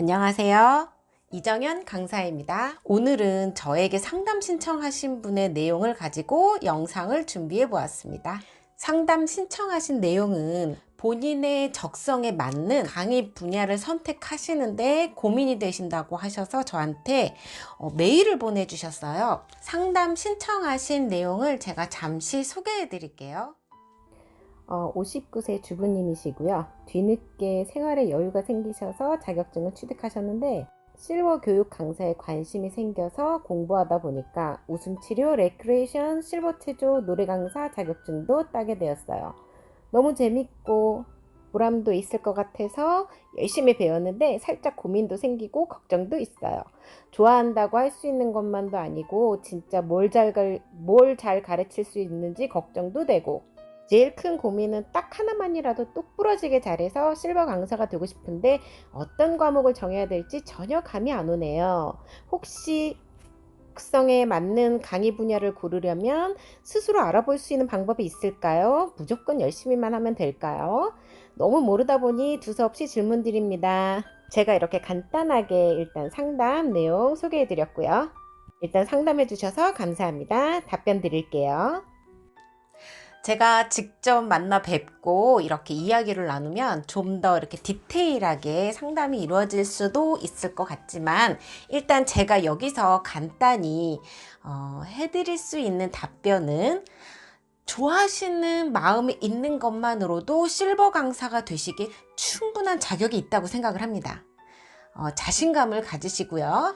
안녕하세요. 이정현 강사입니다. 오늘은 저에게 상담 신청하신 분의 내용을 가지고 영상을 준비해 보았습니다. 상담 신청하신 내용은 본인의 적성에 맞는 강의 분야를 선택하시는데 고민이 되신다고 하셔서 저한테 어, 메일을 보내주셨어요. 상담 신청하신 내용을 제가 잠시 소개해 드릴게요. 어, 59세 주부님이시고요. 뒤늦게 생활에 여유가 생기셔서 자격증을 취득하셨는데 실버 교육 강사에 관심이 생겨서 공부하다 보니까 웃음 치료, 레크레이션, 실버 체조, 노래 강사 자격증도 따게 되었어요. 너무 재밌고 보람도 있을 것 같아서 열심히 배웠는데 살짝 고민도 생기고 걱정도 있어요. 좋아한다고 할 수 있는 것만도 아니고 진짜 뭘 잘 뭘 잘 가르칠 수 있는지 걱정도 되고 제일 큰 고민은 딱 하나만이라도 똑 부러지게 잘해서 실버 강사가 되고 싶은데 어떤 과목을 정해야 될지 전혀 감이 안 오네요. 혹시 특성에 맞는 강의 분야를 고르려면 스스로 알아볼 수 있는 방법이 있을까요? 무조건 열심히만 하면 될까요? 너무 모르다 보니 두서없이 질문 드립니다. 제가 이렇게 간단하게 일단 상담 내용 소개해 드렸고요. 일단 상담해 주셔서 감사합니다. 답변 드릴게요. 제가 직접 만나 뵙고 이렇게 이야기를 나누면 좀 더 이렇게 디테일하게 상담이 이루어질 수도 있을 것 같지만 일단 제가 여기서 간단히 어, 해드릴 수 있는 답변은 좋아하시는 마음이 있는 것만으로도 실버 강사가 되시기 충분한 자격이 있다고 생각을 합니다. 어, 자신감을 가지시고요.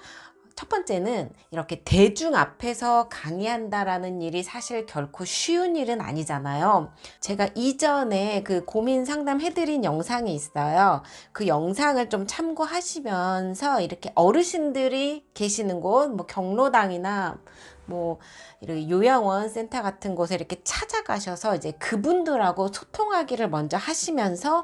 첫 번째는 이렇게 대중 앞에서 강의한다라는 일이 사실 결코 쉬운 일은 아니잖아요. 제가 이전에 그 고민 상담 해드린 영상이 있어요. 그 영상을 좀 참고하시면서 이렇게 어르신들이 계시는 곳, 뭐 경로당이나 뭐 이렇게 요양원 센터 같은 곳에 이렇게 찾아가셔서 이제 그분들하고 소통하기를 먼저 하시면서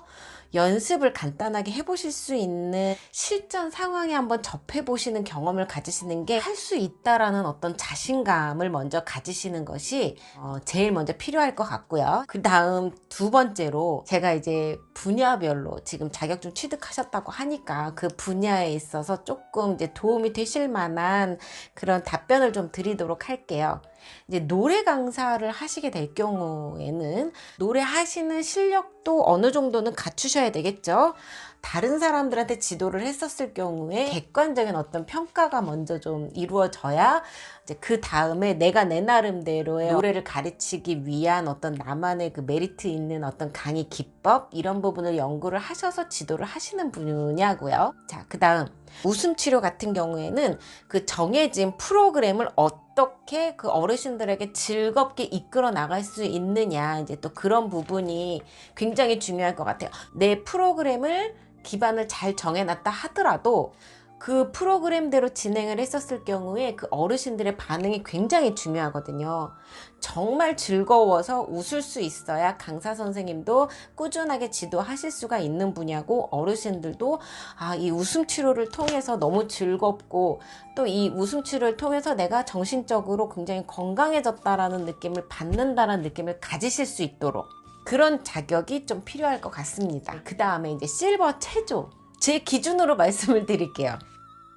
연습을 간단하게 해보실 수 있는 실전 상황에 한번 접해보시는 경험을 가지시는 게 할 수 있다라는 어떤 자신감을 먼저 가지시는 것이 어, 제일 먼저 필요할 것 같고요. 그 다음 두 번째로 제가 이제 분야별로 지금 자격증 취득하셨다고 하니까 그 분야에 있어서 조금 이제 도움이 되실 만한 그런 답변을 좀 드리도록 할게요. 이제 노래 강사를 하시게 될 경우에는 노래 하시는 실력도 어느 정도는 갖추셔야 되겠죠. 다른 사람들한테 지도를 했었을 경우에 객관적인 어떤 평가가 먼저 좀 이루어져야 이제 그 다음에 내가 내 나름대로의 노래를 가르치기 위한 어떤 나만의 그 메리트 있는 어떤 강의 기법 이런 부분을 연구를 하셔서 지도를 하시는 분야고요. 자, 그 다음 웃음 치료 같은 경우에는 그 정해진 프로그램을 어떻게 그 어르신들에게 즐겁게 이끌어 나갈 수 있느냐 이제 또 그런 부분이 굉장히 중요할 것 같아요. 내 프로그램을 기반을 잘 정해놨다 하더라도 그 프로그램대로 진행을 했었을 경우에 그 어르신들의 반응이 굉장히 중요하거든요. 정말 즐거워서 웃을 수 있어야 강사 선생님도 꾸준하게 지도하실 수가 있는 분야고 어르신들도 아, 이 웃음 치료를 통해서 너무 즐겁고 또 이 웃음 치료를 통해서 내가 정신적으로 굉장히 건강해졌다라는 느낌을 받는다라는 느낌을 가지실 수 있도록 그런 자격이 좀 필요할 것 같습니다. 그 다음에 이제 실버 체조. 제 기준으로 말씀을 드릴게요.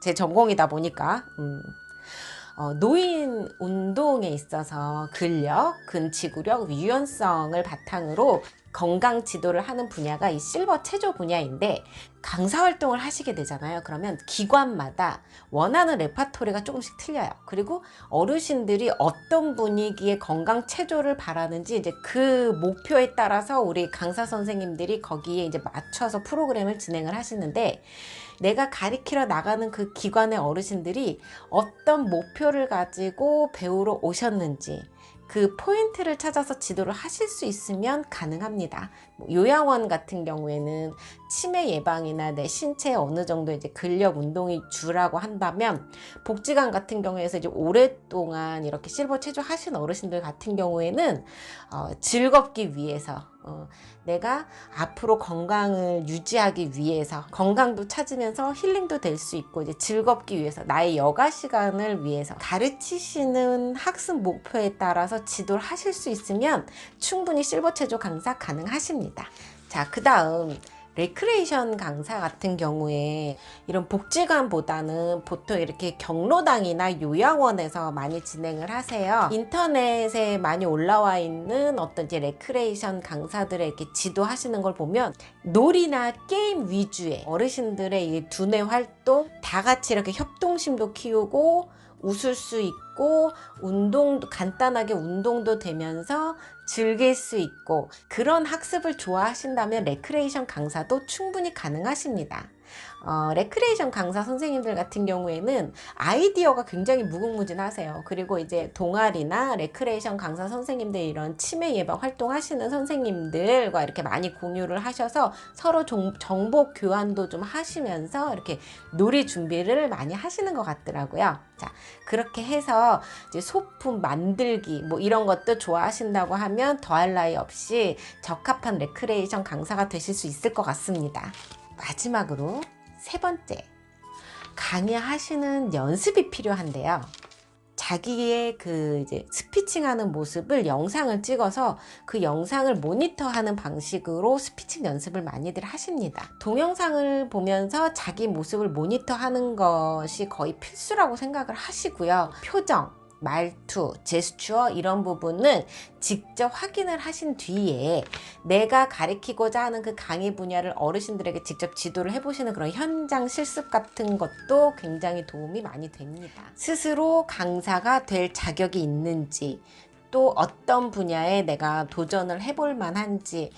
제 전공이다 보니까. 음. 어, 노인 운동에 있어서 근력, 근지구력, 유연성을 바탕으로 건강 지도를 하는 분야가 이 실버 체조 분야인데 강사 활동을 하시게 되잖아요. 그러면 기관마다 원하는 레파토리가 조금씩 틀려요. 그리고 어르신들이 어떤 분위기의 건강 체조를 바라는지 이제 그 목표에 따라서 우리 강사 선생님들이 거기에 이제 맞춰서 프로그램을 진행을 하시는데 내가 가리키러 나가는 그 기관의 어르신들이 어떤 목표를 가지고 배우러 오셨는지 그 포인트를 찾아서 지도를 하실 수 있으면 가능합니다. 뭐 요양원 같은 경우에는 치매 예방이나 내 신체에 어느 정도 이제 근력 운동이 주라고 한다면 복지관 같은 경우에서 이제 오랫동안 이렇게 실버 체조 하신 어르신들 같은 경우에는 어, 즐겁기 위해서 어, 내가 앞으로 건강을 유지하기 위해서 건강도 찾으면서 힐링도 될 수 있고 이제 즐겁기 위해서 나의 여가 시간을 위해서 가르치시는 학습 목표에 따라서 지도를 하실 수 있으면 충분히 실버 체조 강사 가능하십니다. 자, 그 다음 레크레이션 강사 같은 경우에 이런 복지관보다는 보통 이렇게 경로당이나 요양원에서 많이 진행을 하세요. 인터넷에 많이 올라와 있는 어떤 이제 레크레이션 강사들의 이렇게 지도하시는 걸 보면 놀이나 게임 위주의 어르신들의 이 두뇌 활동 다 같이 이렇게 협동심도 키우고 웃을 수 있고 운동도 간단하게 운동도 되면서 즐길 수 있고 그런 학습을 좋아하신다면 레크레이션 강사도 충분히 가능하십니다. 어, 레크레이션 강사 선생님들 같은 경우에는 아이디어가 굉장히 무궁무진하세요. 그리고 이제 동아리나 레크레이션 강사 선생님들 이런 치매 예방 활동하시는 선생님들과 이렇게 많이 공유를 하셔서 서로 정, 정보 교환도 좀 하시면서 이렇게 놀이 준비를 많이 하시는 것 같더라고요. 자, 그렇게 해서 이제 소품 만들기 뭐 이런 것도 좋아하신다고 하면 더할 나위 없이 적합한 레크레이션 강사가 되실 수 있을 것 같습니다. 마지막으로 세 번째 강의하시는 연습이 필요한데요. 자기의 그 이제 스피칭 하는 모습을 영상을 찍어서 그 영상을 모니터하는 방식으로 스피칭 연습을 많이들 하십니다. 동영상을 보면서 자기 모습을 모니터하는 것이 거의 필수라고 생각을 하시고요. 표정, 말투, 제스처 이런 부분은 직접 확인을 하신 뒤에 내가 가리키고자 하는 그 강의 분야를 어르신들에게 직접 지도를 해보시는 그런 현장 실습 같은 것도 굉장히 도움이 많이 됩니다. 스스로 강사가 될 자격이 있는지 또 어떤 분야에 내가 도전을 해볼 만한지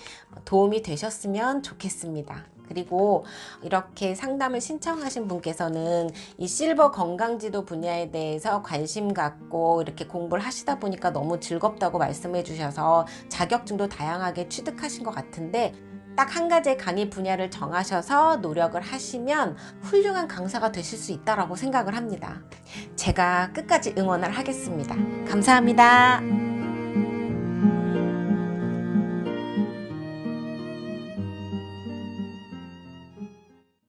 도움이 되셨으면 좋겠습니다. 그리고 이렇게 상담을 신청하신 분께서는 이 실버 건강지도 분야에 대해서 관심 갖고 이렇게 공부를 하시다 보니까 너무 즐겁다고 말씀해 주셔서 자격증도 다양하게 취득하신 것 같은데 딱 한 가지의 강의 분야를 정하셔서 노력을 하시면 훌륭한 강사가 되실 수 있다라고 생각을 합니다. 제가 끝까지 응원을 하겠습니다. 감사합니다.